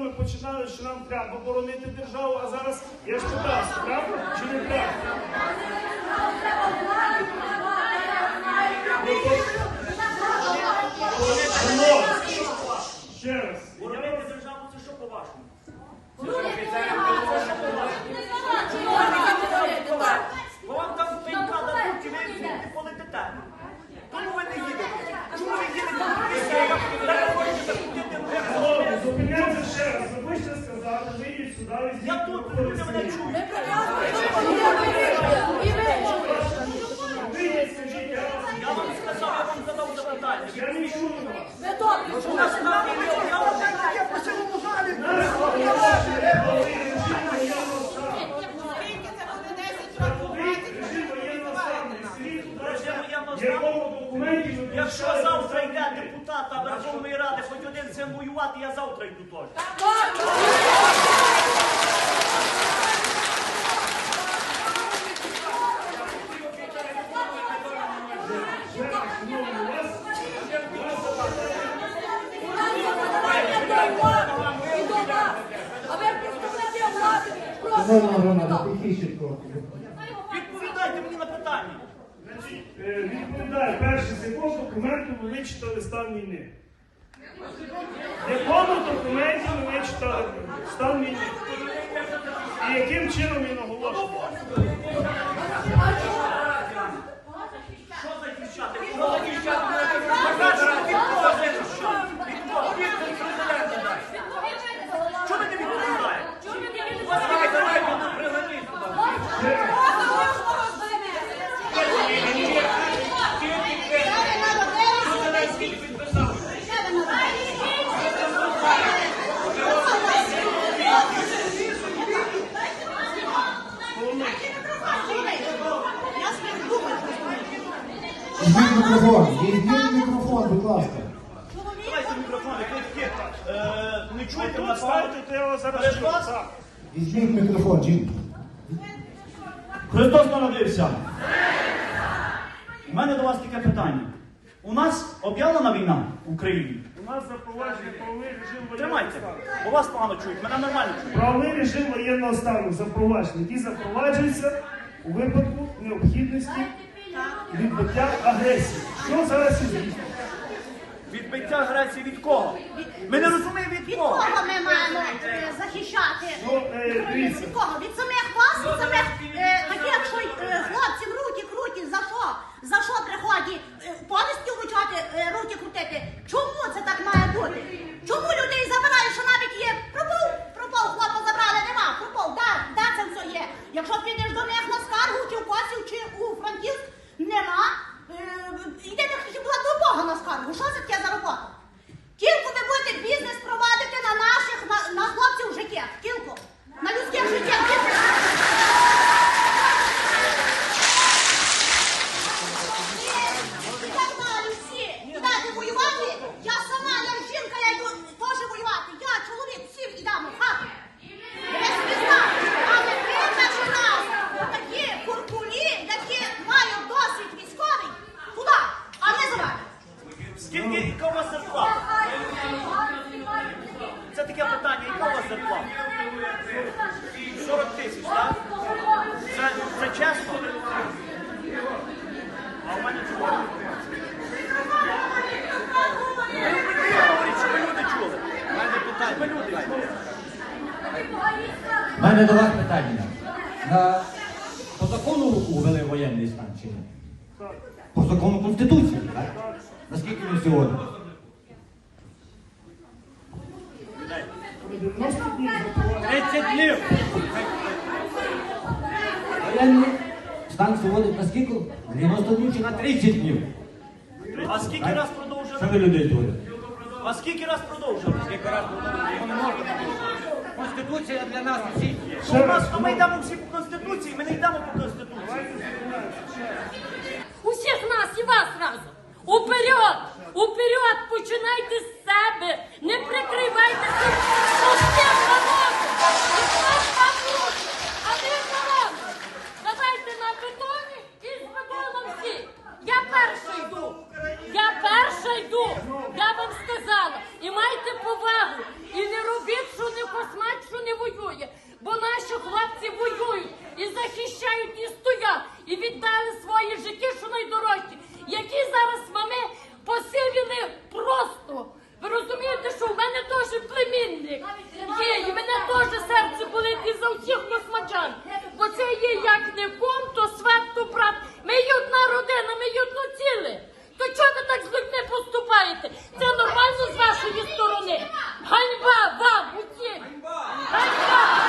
ми починали, що нам треба боронити державу, а зараз я ж питав, правда чи не треба? Ну, то- Шановні, ще раз. Боронити державу це що по-вашому? Бо вам там пенька дадуть, і ви звідти полетите. Тому ви не їдете. Чому ви їдете? Далі хочете захопити Львів. Шановні, зупиняйте ще раз. Ви хочете сказати, Я тут, люди мене чують. Вийдіть, скажіть, я вас. Я вам сказав, я вам задав запитання. Я не чую вас. У на війні об'явлено. Нас воєнного в стану? якому документі ви Якщо завтра йде депутата Верховної Ради, хоч один цим воювати, я завтра йду теж. Шановні, у вас Відповідайте мені на питання. Значить, відповідає перше, з якого документу ви вичитали стан війни? В якому документі ви вичитали стан війни? І яким чином він оголошений? Що захищати? Що захищати? Покажете від кого захищати? Від кого? Від президента дай. Чого ви не відповідаєте? Давай, давай, мене пригоніть туди. Зеленський підписав. Візьміть мікрофон, візьміть мікрофон, будь ласка. Давайте мікрофони, ви такі, е, не чуєте нас? ставите, то я вас зараз чую. Візьміть мікрофон, жінка. Христос народився. У мене до вас таке питання. У нас об'явлена війна в Україні. У нас запроваджений правовий режим воєнного Тримайте, стану. бо вас погано чують, мене нормально чують. Правовий режим воєнного стану запроваджений, який запроваджується у випадку необхідності відбиття агресії. Що зараз здійснюється? Відбиття агресії від кого? Ми не розуміємо від Від кого. кого ми маємо е, захищати? Ну, е, дивіться. Від кого? Від самих вас, від самих е, таких, що е, хлопців руки крутять, за що? За що приходять е, повністю вручати, е, руки крутити? Чому це так має бути? Чому людей забирають, що навіть є пропов, пропов, хлопа забрали, нема, пропов, да, да, це все є. Якщо підеш до них на скаргу, чи в Косів, чи у Франківськ, нема. Е, Йдете хіба до Бога на скаргу. Що це таке за робота? Тільки ви будете бізнес провадити на наших, на, на хлопців життях. Тільки. На людських життях. Тільки. Я знаю всі. Йдете воювати. Я сама, я жінка, я йду теж воювати. Я, чоловік, всі йдемо в хату. Ви собі знаєте, але ви кажу нас, такі куркулі, які мають досвід військовий, туди, а не за вами. Скільки, яка у вас зарплата? Це таке питання, яка у вас зарплата? 40 тисяч, так? Це, це чесно? А в мене чого? Ви говорите, що ви люди чули. У мене питання. Ви люди чули. У мене до вас питання. На, по закону увели воєнний стан чи ні? По закону Конституції, так? Наскільки він сьогодні? Про 90 днів 30 днів. Воєнний стан сьогодні на скільки? 90 днів чи на 30 днів? А скільки раз Що ви людей творите? А скільки раз продовжили? Скільки раз Його не можна. Конституція для нас усіх. Ну, у нас то ми йдемо всі по Конституції, ми не йдемо по Конституції. Усіх нас і вас разом. Уперед! Уперед! Починайте з себе! Не прикривайтеся свої життя, що найдорожчі, які зараз мами посилили просто. Ви розумієте, що в мене теж племінник є, і мене теж серце болить і за всіх космачан. Бо це є як не ком, то сват, то брат. Ми є одна родина, ми є одно ціле. То чого ви так з людьми поступаєте? Це нормально з вашої сторони. Ганьба вам усім! Ганьба!